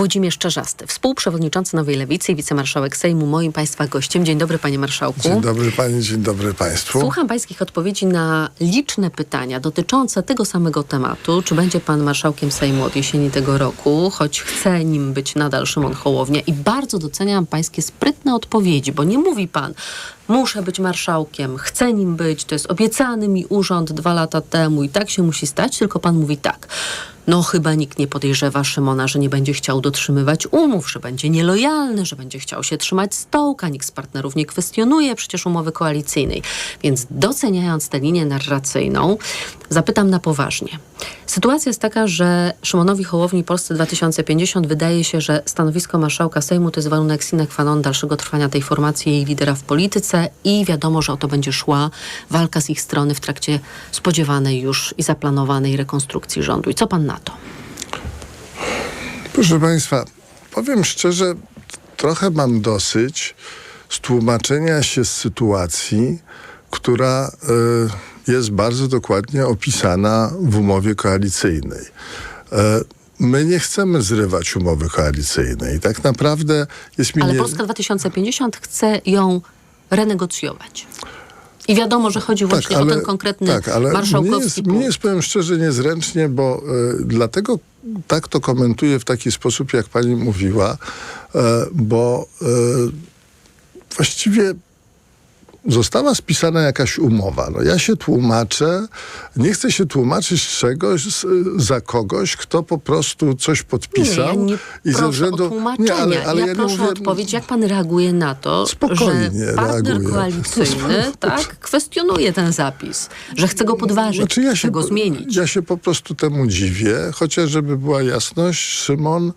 Włodzimierz Czarzasty, współprzewodniczący Nowej Lewicy i wicemarszałek Sejmu, moim Państwa gościem. Dzień dobry, panie marszałku. Dzień dobry pani, dzień dobry państwu. Słucham pańskich odpowiedzi na liczne pytania dotyczące tego samego tematu. Czy będzie pan marszałkiem Sejmu od jesieni tego roku, choć chce nim być nadal Szymon Hołownia. I bardzo doceniam pańskie sprytne odpowiedzi, bo nie mówi pan, muszę być marszałkiem, chcę nim być, to jest obiecany mi urząd dwa lata temu i tak się musi stać, tylko pan mówi tak. No chyba nikt nie podejrzewa Szymona, że nie będzie chciał dotrzymywać umów, że będzie nielojalny, że będzie chciał się trzymać stołka. Nikt z partnerów nie kwestionuje przecież umowy koalicyjnej. Więc doceniając tę linię narracyjną, zapytam na poważnie. Sytuacja jest taka, że Szymonowi Hołowni Polsce 2050 wydaje się, że stanowisko marszałka Sejmu to jest warunek sine qua non dalszego trwania tej formacji i jej lidera w polityce i wiadomo, że o to będzie szła walka z ich strony w trakcie spodziewanej już i zaplanowanej rekonstrukcji rządu. I co pan na to? Proszę państwa, powiem szczerze, trochę mam dosyć z tłumaczenia się z sytuacji, która y, jest bardzo dokładnie opisana w umowie koalicyjnej. Y, My nie chcemy zrywać umowy koalicyjnej. Tak naprawdę jest mi Ale nie... Polska 2050 chce ją renegocjować. I wiadomo, że chodzi właśnie o ten konkretny tak, ale mnie marszałkowski jest, mnie jest, powiem szczerze, niezręcznie, bo y, dlatego tak to komentuję w taki sposób, jak pani mówiła, y, bo y, właściwie została spisana jakaś umowa. No ja się tłumaczę, nie chcę się tłumaczyć z czegoś, z, za kogoś, kto po prostu coś podpisał. Nie, ja nie i ze względu... tłumaczenia. ale, ale ja, ja, proszę nie mówię... odpowiedź, jak pan reaguje na to, Spokojnie że partner reaguję. koalicyjny tak, kwestionuje ten zapis, że chce go podważyć, Znaczy ja chce go zmienić. Ja się po prostu temu dziwię, chociaż żeby była jasność, Szymon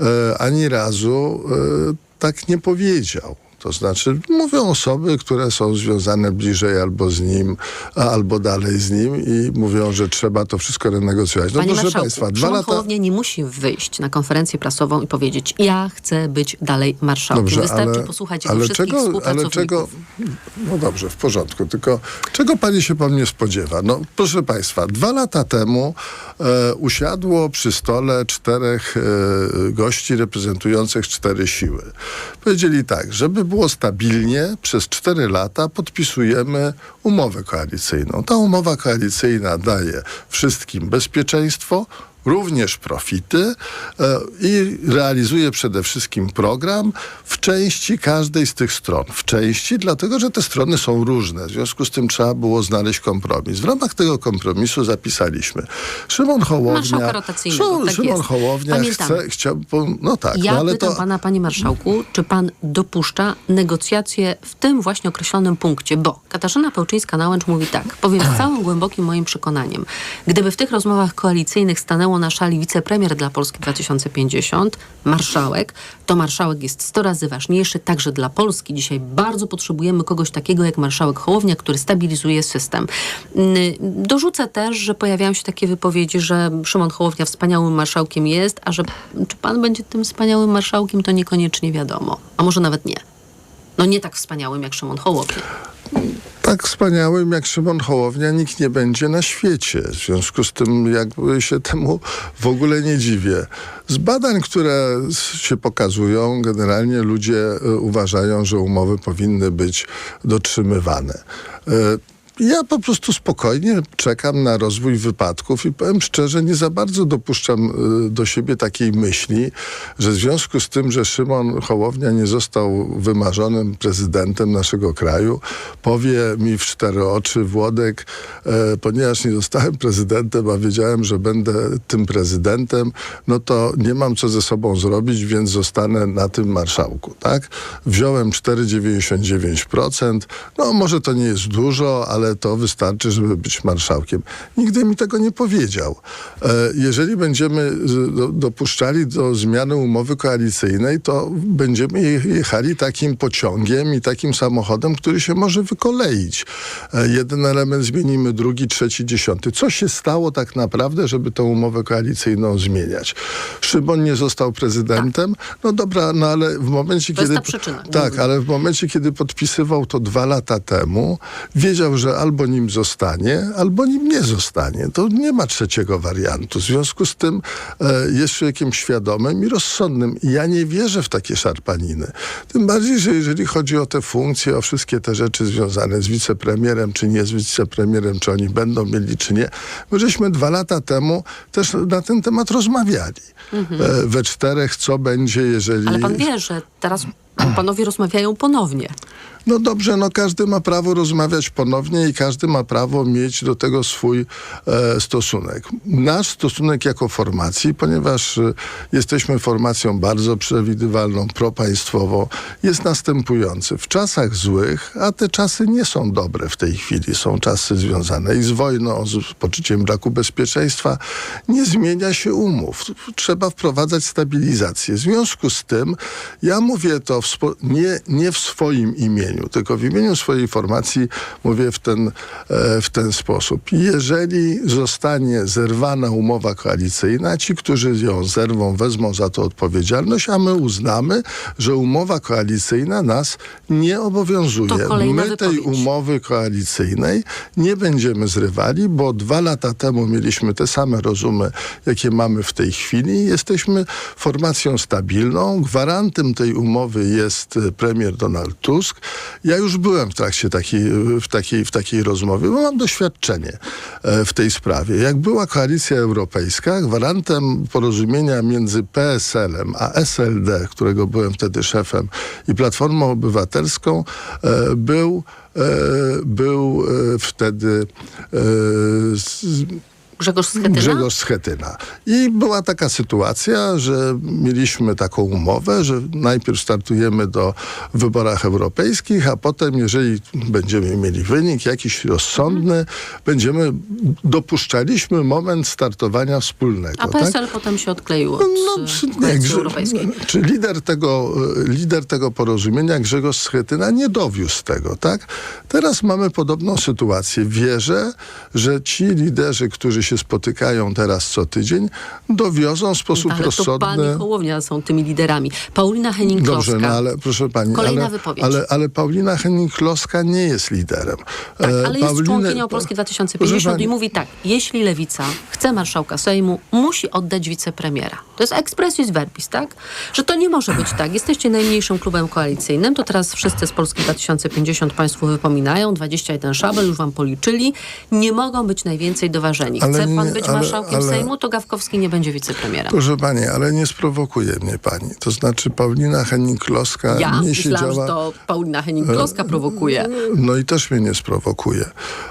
e, ani razu e, tak nie powiedział. To znaczy, mówią osoby, które są związane bliżej albo z nim, albo dalej z nim i mówią, że trzeba to wszystko renegocjować. No Panie proszę Państwa, dwa lata... Hołownia nie musi wyjść na konferencję prasową i powiedzieć, ja chcę być dalej marszałkiem. Wystarczy posłuchać jego wszystkich czego, ale czego, no dobrze, w porządku, tylko czego pani się po mnie spodziewa? No proszę państwa, dwa lata temu e, usiadło przy stole czterech e, gości reprezentujących cztery siły. Powiedzieli tak, żeby było stabilnie, przez cztery lata podpisujemy umowę koalicyjną. Ta umowa koalicyjna daje wszystkim bezpieczeństwo, również profity e, i realizuje przede wszystkim program w części każdej z tych stron. W części dlatego, że te strony są różne. W związku z tym trzeba było znaleźć kompromis. W ramach tego kompromisu zapisaliśmy Szymon Hołownia... Szymon, tak Szymon. Hołownia chce... Chciał, no tak, Ja no ale pytam to... pana, panie marszałku, czy pan dopuszcza negocjacje w tym właśnie określonym punkcie? Bo Katarzyna Pełczyńska-Nałęcz mówi tak, powiem z całym głębokim moim przekonaniem, gdyby w tych rozmowach koalicyjnych stanęło na szali wicepremier dla Polski 2050, marszałek, to marszałek jest 100 razy ważniejszy także dla Polski. Dzisiaj bardzo potrzebujemy kogoś takiego jak marszałek Hołownia, który stabilizuje system. Mm, Dorzucę też, że pojawiają się takie wypowiedzi, że Szymon Hołownia wspaniałym marszałkiem jest, a że czy pan będzie tym wspaniałym marszałkiem, to niekoniecznie wiadomo. A może nawet nie. No nie tak wspaniałym jak Szymon Hołownia. Tak wspaniałym jak Szymon Hołownia nikt nie będzie na świecie. W związku z tym jakby się temu w ogóle nie dziwię. Z badań, które się pokazują, generalnie ludzie e, uważają, że umowy powinny być dotrzymywane. Ja po prostu spokojnie czekam na rozwój wypadków i powiem szczerze, nie za bardzo dopuszczam y, do siebie takiej myśli, że w związku z tym, że Szymon Hołownia nie został wymarzonym prezydentem naszego kraju, powie mi w cztery oczy Włodek, e, ponieważ nie zostałem prezydentem, a wiedziałem, że będę tym prezydentem, no to nie mam co ze sobą zrobić, więc zostanę na tym marszałku, tak? Wziąłem 4,99%, no może to nie jest dużo, ale to wystarczy, żeby być marszałkiem. Nigdy mi tego nie powiedział. E, Jeżeli będziemy dopuszczali do zmiany umowy koalicyjnej, to będziemy je- jechali takim pociągiem i takim samochodem, który się może wykoleić. E, Jeden element zmienimy, drugi, trzeci, dziesiąty. Co się stało tak naprawdę, żeby tę umowę koalicyjną zmieniać? Szymon nie został prezydentem, no dobra, no ale w momencie, To jest kiedy... ta przyczyna. Tak, ale w momencie, kiedy podpisywał to dwa lata temu, wiedział, że albo nim zostanie, albo nim nie zostanie. To nie ma trzeciego wariantu. W związku z tym e, jest człowiekiem świadomym i rozsądnym. I ja nie wierzę w takie szarpaniny. Tym bardziej, że jeżeli chodzi o te funkcje, o wszystkie te rzeczy związane z wicepremierem, czy nie z wicepremierem, czy oni będą mieli, czy nie, my żeśmy dwa lata temu też na ten temat rozmawiali. E, we czterech, co będzie, jeżeli... Ale pan wie, że teraz panowie rozmawiają ponownie. No dobrze, no każdy ma prawo rozmawiać ponownie i każdy ma prawo mieć do tego swój e, stosunek. Nasz stosunek jako formacji, ponieważ e, jesteśmy formacją bardzo przewidywalną, propaństwową, jest następujący. W czasach złych, a te czasy nie są dobre w tej chwili, są czasy związane i z wojną, z poczuciem braku bezpieczeństwa, nie zmienia się umów. Trzeba wprowadzać stabilizację. W związku z tym, ja mówię to w nie, nie w swoim imieniu, tylko w imieniu swojej formacji mówię w ten, e, w ten sposób. Jeżeli zostanie zerwana umowa koalicyjna, ci, którzy ją zerwą, wezmą za to odpowiedzialność, a my uznamy, że umowa koalicyjna nas nie obowiązuje. My tej wypowiedź. umowy koalicyjnej nie będziemy zrywali, bo dwa lata temu mieliśmy te same rozumy, jakie mamy w tej chwili. Jesteśmy formacją stabilną. Gwarantem tej umowy jest e, premier Donald Tusk. Ja już byłem w trakcie takiej, w takiej, w takiej rozmowie, bo mam doświadczenie e, w tej sprawie. Jak była koalicja europejska, gwarantem porozumienia między PSL-em a SLD, którego byłem wtedy szefem, i Platformą Obywatelską, e, był e, był wtedy Grzegorz Schetyna? Grzegorz Schetyna. I była taka sytuacja, że mieliśmy taką umowę, że najpierw startujemy do wyborach europejskich, a potem, jeżeli będziemy mieli wynik jakiś rozsądny, będziemy dopuszczaliśmy moment startowania wspólnego. A tak? PSL potem się odkleił od No, no, czy, nie, Grze- Europejskiej. czy lider tego, e, lider tego porozumienia, Grzegorz Schetyna, nie dowiózł tego, tak? Teraz mamy podobną sytuację. Wierzę, że ci liderzy, którzy się spotykają teraz co tydzień, dowiozą w sposób Ale rozsądny... i Hołownia są tymi liderami. Paulina Henning-Kloska. Dobrze, no ale proszę pani, Kolejna ale, wypowiedź. ale, ale Paulina Henning-Kloska nie jest liderem. Tak, E, ale jest członkinią Polski Proszę 2050 pani- i mówi tak, jeśli lewica chce marszałka Sejmu, musi oddać wicepremiera. To jest expressis verbis, tak? Że to nie może być tak. Jesteście najmniejszym klubem koalicyjnym, to teraz wszyscy z Polski 2050 państwu wypominają, 21 szabel, już wam policzyli. Nie mogą być najwięcej doważeni. Ale Chce pan nie- być ale- marszałkiem ale- Sejmu, to Gawkowski nie będzie wicepremierem. Proszę pani, ale nie sprowokuje mnie pani. To znaczy Paulina Henning-Kloska Ja nie myślałam, siedziała... że to Paulina Henning-Kloska prowokuje. No i też mnie nie sprowokuje.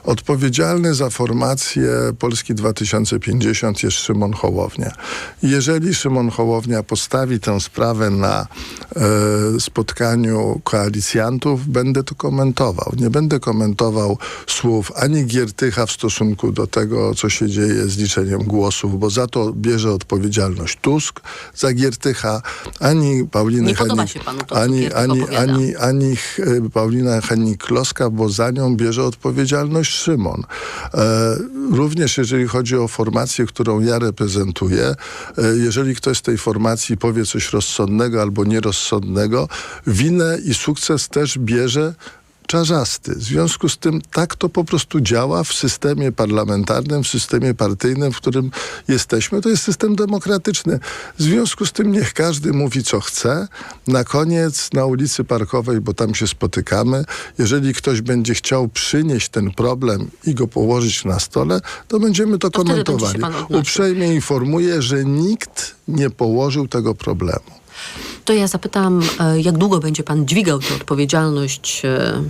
Odpowiedzialny za formację Polski 2050 jest Szymon Hołownia. Jeżeli Szymon Hołownia postawi tę sprawę na e, spotkaniu koalicjantów, będę to komentował. Nie będę komentował słów ani Giertycha w stosunku do tego, co się dzieje z liczeniem głosów, bo za to bierze odpowiedzialność Tusk, za Giertycha, ani Pauliny co ani, ani, ani, ani e, Paulina Henning-Kloska, bo za nią bierze odpowiedzialność Szymon. E, również jeżeli chodzi o formację, którą ja reprezentuję, e, jeżeli ktoś z tej formacji powie coś rozsądnego albo nierozsądnego, winę i sukces też bierze czarzasty. W związku z tym tak to po prostu działa w systemie parlamentarnym, w systemie partyjnym, w którym jesteśmy. To jest system demokratyczny. W związku z tym niech każdy mówi, co chce. Na koniec na ulicy Parkowej, bo tam się spotykamy, jeżeli ktoś będzie chciał przynieść ten problem i go położyć na stole, to będziemy to, To komentowali. Uprzejmie informuję, że nikt nie położył tego problemu. To ja zapytam, e, jak długo będzie pan dźwigał tę odpowiedzialność e,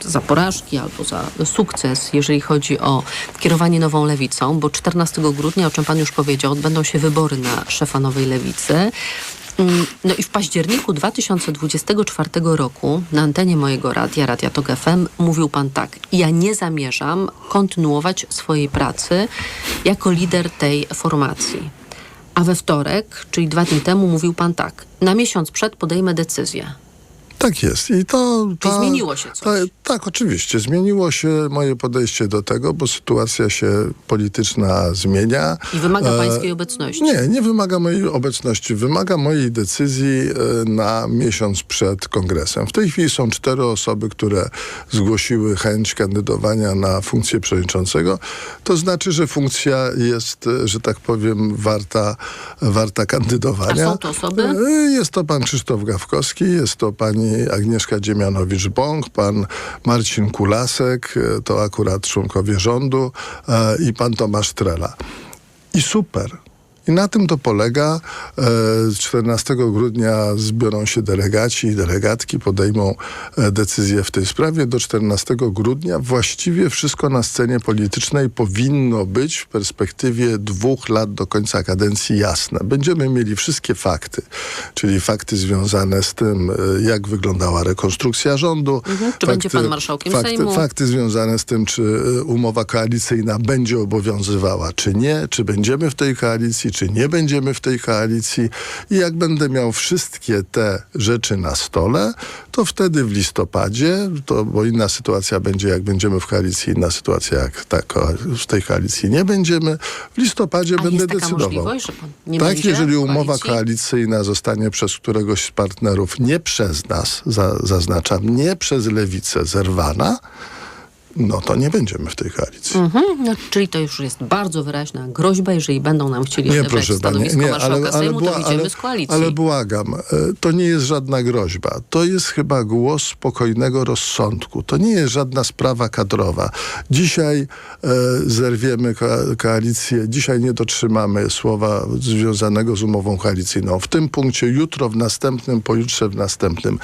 za porażki albo za sukces, jeżeli chodzi o kierowanie nową lewicą, bo 14 grudnia, o czym pan już powiedział, odbędą się wybory na szefa nowej lewicy. Mm, No i w październiku 2024 roku na antenie mojego radia, Radia Tok FM, mówił pan tak. Ja nie zamierzam kontynuować swojej pracy jako lider tej formacji. A we wtorek, czyli dwa dni temu, mówił pan tak. Na miesiąc przed podejmę decyzję. Tak jest. I to... Czyli zmieniło się coś. To, tak, oczywiście. Zmieniło się moje podejście do tego, bo sytuacja się polityczna zmienia. I wymaga E, pańskiej obecności. Nie, nie wymaga mojej obecności. Wymaga mojej decyzji e, na miesiąc przed kongresem. W tej chwili są cztery osoby, które zgłosiły chęć kandydowania na funkcję przewodniczącego. To znaczy, że funkcja jest, e, że tak powiem, warta, warta kandydowania. A są to osoby? Jest to pan Krzysztof Gawkowski, jest to pani Agnieszka Dziemianowicz-Bąk, pan Marcin Kulasek, e, to akurat członkowie rządu e, i pan Tomasz Trela. I super. I na tym to polega. E, 14 grudnia zbiorą się delegaci i delegatki, podejmą e, decyzję w tej sprawie. Do 14 grudnia właściwie wszystko na scenie politycznej powinno być w perspektywie dwóch lat do końca kadencji jasne. Będziemy mieli wszystkie fakty, czyli fakty związane z tym, e, jak wyglądała rekonstrukcja rządu. Mhm. Czy będzie pan marszałkiem fakty, Sejmu? Fakty związane z tym, czy umowa koalicyjna będzie obowiązywała, czy nie, czy będziemy w tej koalicji, czy nie będziemy w tej koalicji. I jak będę miał wszystkie te rzeczy na stole, to wtedy w listopadzie, to, bo inna sytuacja będzie, jak będziemy w koalicji, inna sytuacja, jak ta, w tej koalicji nie będziemy, w listopadzie A będę decydował. tak, jeżeli umowa koalicji? koalicyjna zostanie przez któregoś z partnerów, nie przez nas, za, zaznaczam, nie przez lewicę zerwana, no to nie będziemy w tej koalicji. Mhm, no, czyli to już jest bardzo wyraźna groźba, jeżeli będą nam chcieli Nie, odebrać stanowisko nie, marszałka ale, ale, Sejmu, to wyjdziemy z koalicji. ale błagam, e, to nie jest żadna groźba. To jest chyba głos spokojnego rozsądku. To nie jest żadna sprawa kadrowa. Dzisiaj e, zerwiemy ko- koalicję, dzisiaj nie dotrzymamy słowa związanego z umową koalicyjną. W tym punkcie, jutro w następnym, pojutrze w następnym.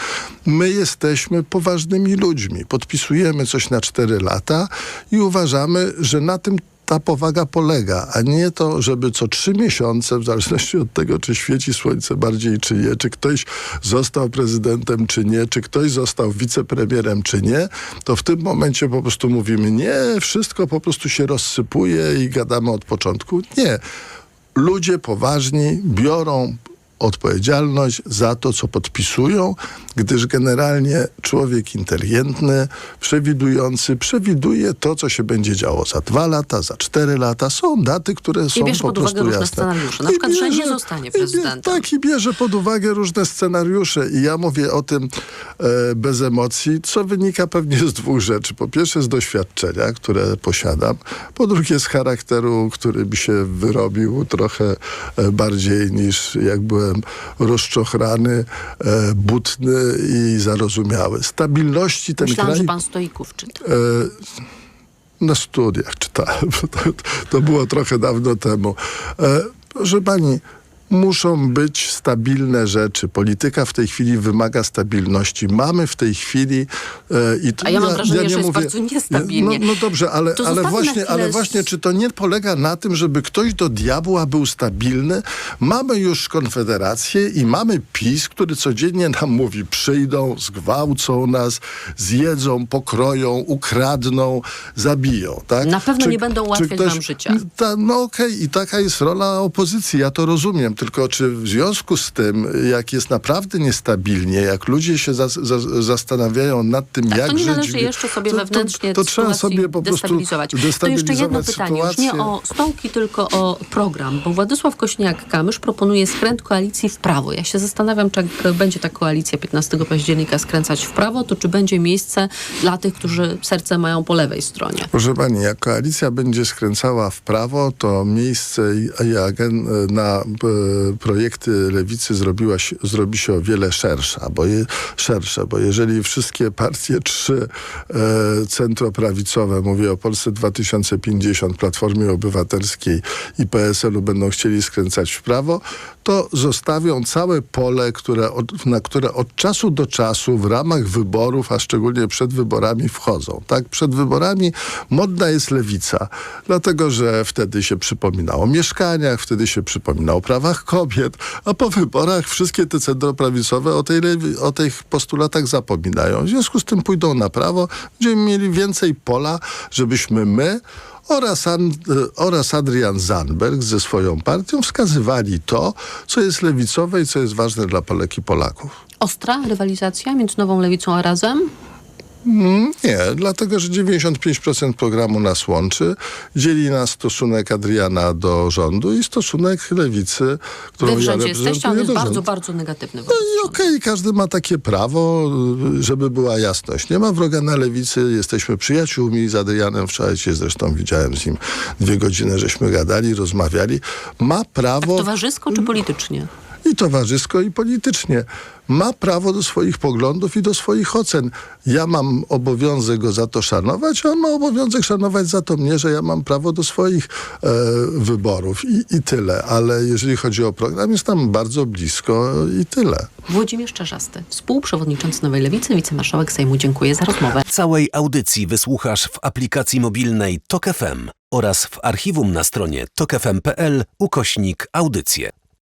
My jesteśmy poważnymi ludźmi. Podpisujemy coś na cztery lata i uważamy, że na tym ta powaga polega, a nie to, żeby co trzy miesiące, w zależności od tego, czy świeci słońce bardziej, czy nie, czy ktoś został prezydentem, czy nie, czy ktoś został wicepremierem, czy nie, to w tym momencie po prostu mówimy, nie, wszystko po prostu się rozsypuje i gadamy od początku. Nie. Ludzie poważni biorą odpowiedzialność za to, co podpisują, gdyż generalnie człowiek inteligentny, przewidujący, przewiduje to, co się będzie działo za dwa lata, za cztery lata. Są daty, które są bierze po pod uwagę prostu różne jasne. scenariusze. Na I przykład, że nie bierze- zostanie i prezydentem. Tak, i bierze pod uwagę różne scenariusze. I ja mówię o tym e, bez emocji, co wynika pewnie z dwóch rzeczy. Po pierwsze z doświadczenia, które posiadam. Po drugie z charakteru, który mi się wyrobił trochę e, bardziej niż jak byłem rozczochrany, e, butny i zarozumiały. Stabilności ten Myślałam, kraj... że pan stoików czyta. E, na studiach czytałem. To, to było trochę dawno temu. E, proszę pani, muszą być stabilne rzeczy. Polityka w tej chwili wymaga stabilności. Mamy w tej chwili... E, i to A ja mam wrażenie, nie że jest bardzo niestabilnie. No, no dobrze, ale, To ale, właśnie, ale właśnie, czy to nie polega na tym, żeby ktoś do diabła był stabilny? Mamy już Konfederację i mamy PiS, który codziennie nam mówi, przyjdą, zgwałcą nas, zjedzą, pokroją, ukradną, zabiją. Tak? Na pewno nie będą ułatwiać wam życia. Ta, no okej, i taka jest rola opozycji, ja to rozumiem, tylko czy w związku z tym, jak jest naprawdę niestabilnie, jak ludzie się za, za, zastanawiają nad tym, Tak, jak to nie żyć... należy jeszcze sobie to, to, wewnętrznie to, trzeba sytuacji sobie po prostu destabilizować. To jeszcze jedno destabilizować pytanie, już nie sytuację. o stołki, tylko o program, bo Władysław Kośniak-Kamysz proponuje skręt koalicji w prawo. Ja się zastanawiam, czy jak będzie ta koalicja 15 października skręcać w prawo, to czy będzie miejsce dla tych, którzy serce mają po lewej stronie. Proszę pani, jak koalicja będzie skręcała w prawo, to miejsce na e, projekty lewicy zrobiła zrobi się o wiele szersza, bo je, szersze, bo jeżeli wszystkie partie trzy e, centroprawicowe, mówię o Polsce 2050, Platformie Obywatelskiej i PSL-u będą chcieli skręcać w prawo, to zostawią całe pole, które od, na które od czasu do czasu w ramach wyborów, a szczególnie przed wyborami wchodzą. Tak, przed wyborami modna jest lewica, dlatego że wtedy się przypomina o mieszkaniach, wtedy się przypomina o prawach prawach kobiet, a po wyborach wszystkie te centroprawicowe o, tej, o tych postulatach zapominają. W związku z tym pójdą na prawo, będziemy mieli więcej pola, żebyśmy my oraz, An, oraz Adrian Zandberg ze swoją partią wskazywali to, co jest lewicowe i co jest ważne dla Polek i Polaków. Ostra rywalizacja między Nową Lewicą a Razem? Mm, Nie, dlatego że 95% programu nas łączy. Dzieli nas stosunek Adriana do rządu i stosunek lewicy, którą Wy w ja jesteście, on jest bardzo, rządu. bardzo negatywny. No i okej, każdy ma takie prawo, żeby była jasność. Nie ma wroga na lewicy, jesteśmy przyjaciółmi z Adrianem. Wczoraj cię zresztą widziałem z nim dwie godziny, żeśmy gadali, rozmawiali. Ma prawo Towarzysko czy politycznie? I towarzysko, i politycznie. Ma prawo do swoich poglądów i do swoich ocen. Ja mam obowiązek go za to szanować, a on ma obowiązek szanować za to mnie, że ja mam prawo do swoich e, wyborów i, i tyle. Ale jeżeli chodzi o program, jest nam bardzo blisko i tyle. Włodzimierz Czarzasty, współprzewodniczący Nowej Lewicy, wicemarszałek Sejmu. Dziękuję za rozmowę. Całej audycji wysłuchasz w aplikacji mobilnej Tok FM oraz w archiwum na stronie tokefm.pl ukośnik audycje.